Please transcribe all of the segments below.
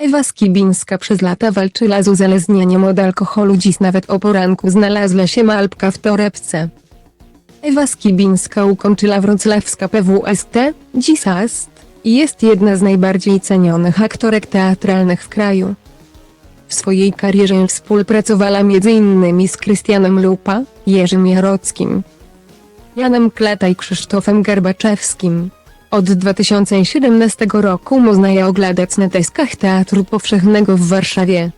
Ewa Skibińska przez lata walczyła z uzależnieniem od alkoholu dziś nawet o poranku znalazła się malpka w torebce. Ewa Skibińska ukończyła wrocławska PWST, dziś AST, i jest jedna z najbardziej cenionych aktorek teatralnych w kraju. W swojej karierze współpracowała m.in. z Krystianem Lupa, Jerzym Jarockim, Janem Kleta i Krzysztofem Garbaczewskim. Od 2017 roku można je oglądać na deskach Teatru Powszechnego w Warszawie.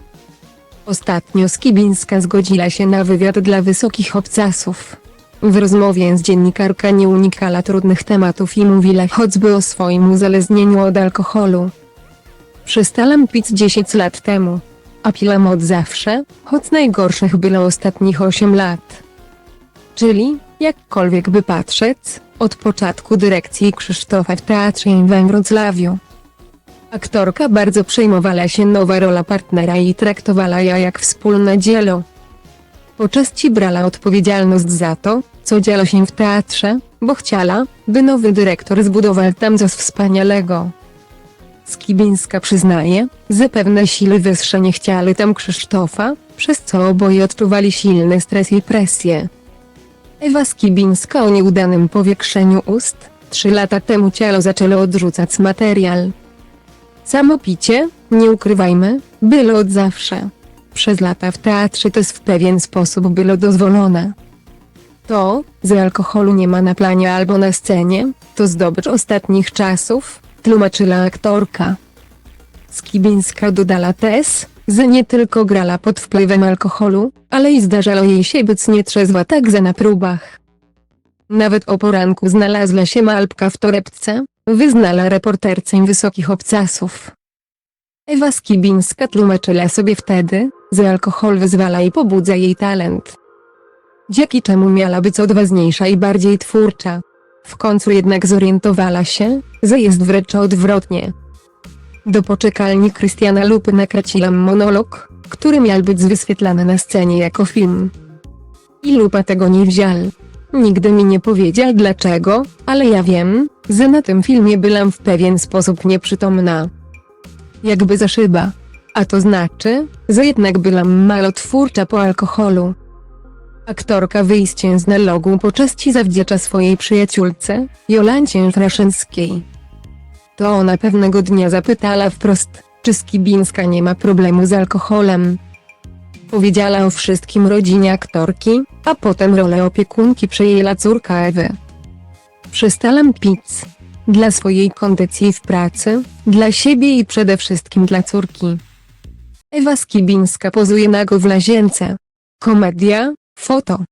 Ostatnio Skibińska zgodziła się na wywiad dla wysokich obcasów. W rozmowie z dziennikarka nie unikała trudnych tematów i mówiła choćby o swoim uzależnieniu od alkoholu. Przestałam pić 10 lat temu. A piłam od zawsze, choć najgorszych było ostatnich 8 lat. Czyli, jakkolwiek by patrzeć, od początku dyrekcji Krzysztofa w Teatrze we Wrocławiu. Aktorka bardzo przejmowała się nowa rola partnera i traktowała ją jak wspólne dzieło. Po części brała odpowiedzialność za to, co działo się w teatrze, bo chciała, by nowy dyrektor zbudował tam coś wspaniałego. Skibińska przyznaje, że pewne siły wyższe nie chciały tam Krzysztofa, przez co oboje odczuwali silny stres i presję. Ewa Skibińska o nieudanym powiększeniu ust, trzy lata temu ciało zaczęło odrzucać material. Samo picie, nie ukrywajmy, było od zawsze. Przez lata w teatrze to w pewien sposób było dozwolone. To, że alkoholu nie ma na planie albo na scenie, to zdobycz ostatnich czasów, tłumaczyła aktorka. Skibińska dodała też, że nie tylko grała pod wpływem alkoholu, ale i zdarzało jej się być nietrzeźwa także na próbach. Nawet o poranku znalazła się malpka w torebce, wyznala reporterce wysokich obcasów. Ewa Skibińska tłumaczyła sobie wtedy, że alkohol wyzwala i pobudza jej talent. Dzięki czemu miała być odważniejsza i bardziej twórcza. W końcu jednak zorientowała się, że jest wręcz odwrotnie. Do poczekalni Krystiana Lupy nakraciłam monolog, który miał być wyświetlany na scenie jako film. I Lupa tego nie wziął. Nigdy mi nie powiedział dlaczego, ale ja wiem, że na tym filmie byłam w pewien sposób nieprzytomna. Jakby za szyba. A to znaczy, że jednak byłam malotwórcza po alkoholu. Aktorka wyjściem z nalogu po części zawdzięcza swojej przyjaciółce, Jolancie Fraszenskiej. To ona pewnego dnia zapytała wprost, czy Skibińska nie ma problemu z alkoholem. Powiedziała o wszystkim rodzinie aktorki, a potem rolę opiekunki przejęła córka Ewy. Przestałam pić. Dla swojej kondycji w pracy, dla siebie i przede wszystkim dla córki. Ewa Skibińska pozuje nago w łazience. Komedia, foto.